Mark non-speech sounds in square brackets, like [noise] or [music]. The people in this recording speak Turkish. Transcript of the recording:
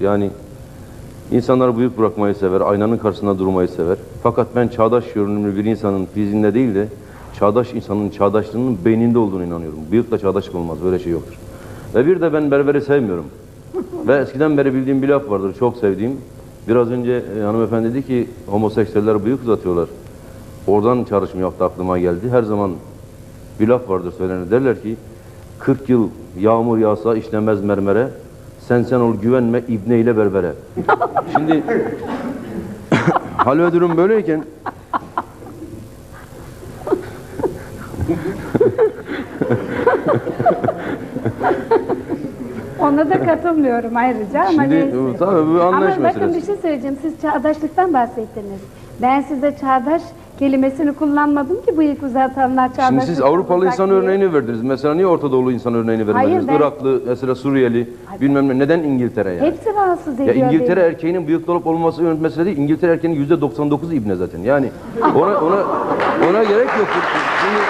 Yani insanlar büyük bırakmayı sever, aynanın karşısında durmayı sever. Fakat ben çağdaş görünümlü bir insanın fiziğinde değil de çağdaş insanın çağdaşlığının beyninde olduğunu inanıyorum. Bıyıkla çağdaşlık olmaz, böyle şey yoktur. Ve bir de ben berberi sevmiyorum. [laughs] Ve eskiden beri bildiğim bir laf vardır, çok sevdiğim. Biraz önce e, hanımefendi dedi ki homoseksüeller bıyık uzatıyorlar. Oradan çağrışım yaptı aklıma geldi. Her zaman bir laf vardır söylenir. Derler ki 40 yıl yağmur yağsa işlemez mermere. Sen sen ol güvenme ibne ile berbere. Şimdi [laughs] hal ve durum böyleyken [laughs] Ona da katılmıyorum ayrıca ama Şimdi, neyse. tabii bu anlayış Ama bakın meselesi. bir şey söyleyeceğim. Siz çağdaşlıktan bahsettiniz. Ben size çağdaş kelimesini kullanmadım ki bıyık uzatanlar çağdaşlık. Şimdi siz Avrupalı insan diye. örneğini verdiniz. Mesela niye Orta Doğulu insan örneğini vermediniz? ben- Iraklı, mesela Suriyeli, bilmem ne. Neden İngiltere yani? Hepsi rahatsız Ya ediyor İngiltere beni. erkeğinin bıyıklı olup olmaması ön mesele değil. İngiltere erkeğinin yüzde 99'u ibne zaten. Yani [laughs] ona ona ona gerek yok. Şimdi